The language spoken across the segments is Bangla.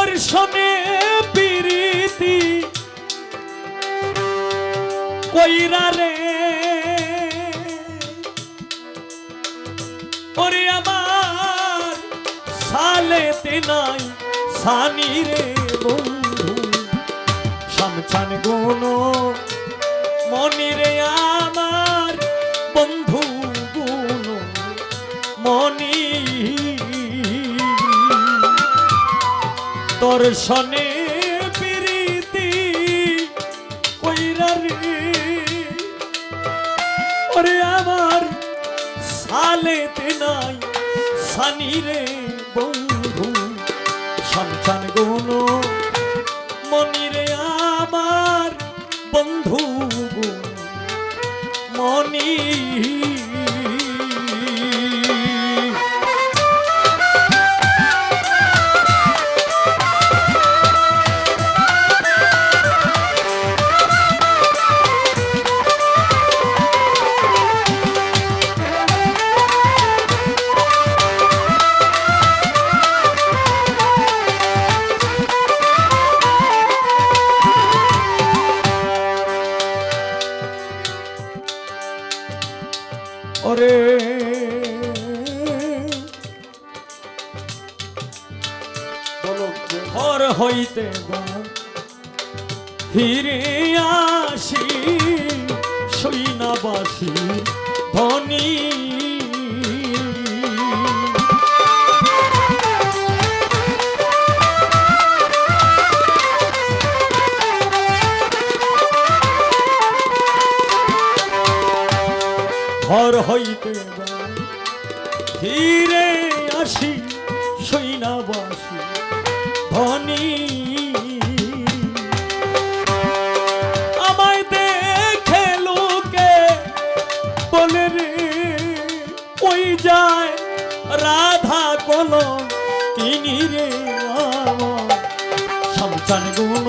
দর্শনে পিরিতি কইরা রে। ওরে আমার সালেতে নাই সানি রে বন্ধু। সামছান গুণ মনিরে আমার বন্ধু। দর্শনে প্রীতি কইরা রে। ওরে আমার সালেতে নাই সানি রে বন্ধু সন্তান গুণ ওরে। ঘর হইতে ফিরে আসি সৈনাবাসী হইতে ফিরে আসি সৈনাবাসী ধনী। আমায় দেখে লোকে বলে রে ওই যায় রাধা কল তিনি রে আমার। সন্তান গুণ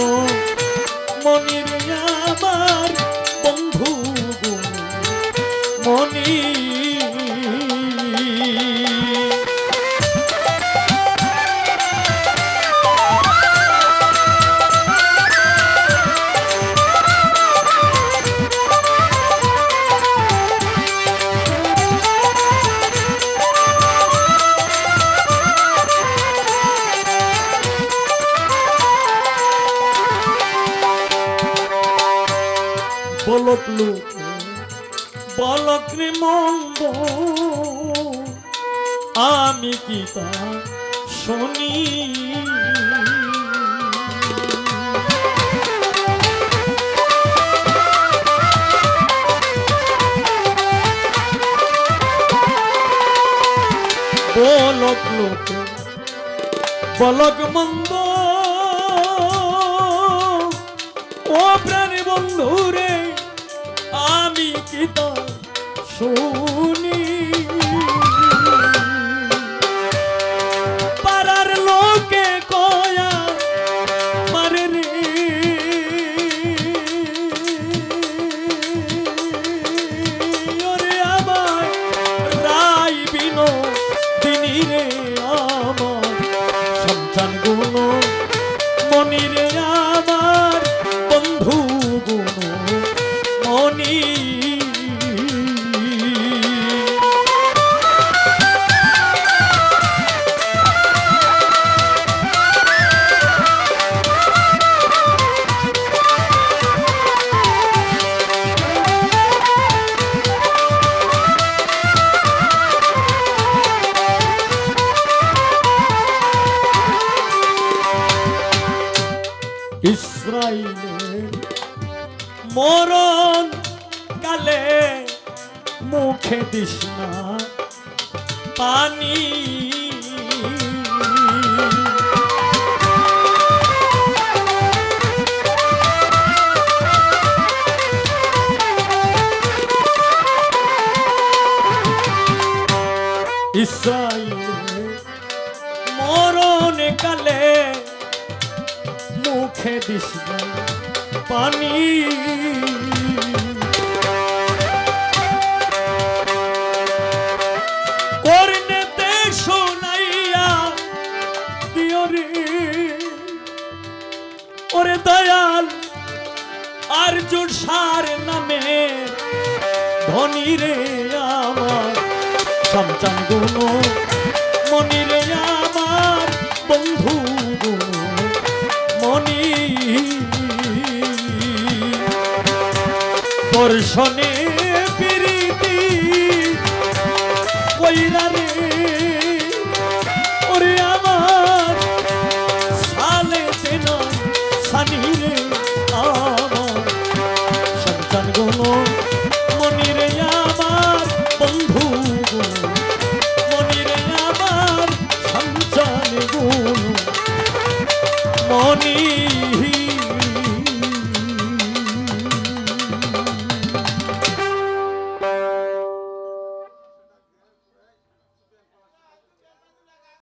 মনির আমার বলক লোক বলক রে মন্দ আমি কি তা শুনি? বলক লোক, বলক মন্দ, ও প্রাণী বন্ধু শুনি। পাড়ার লোকে কয়া মারে রে। ওরে আমার রাই বিনো দিনী রে আমার ইসরাইলের মরণ কালে মুখে দিস না পানি। ইসরাইলের মরণ কালে মুখে দিস পানি। করনেতে শোনাইয়া দিও রে। ওরে দয়াল আর্জুন সার নামে ধনী রে আমার। সমচান গুণ শোনে পিরিতি। কইরা রে, ওরে আমার সালে তেন সানি রে, আমার সন্তানগুলো, মনি রে আমার বন্ধু মনি রে আমার সন্তান মনি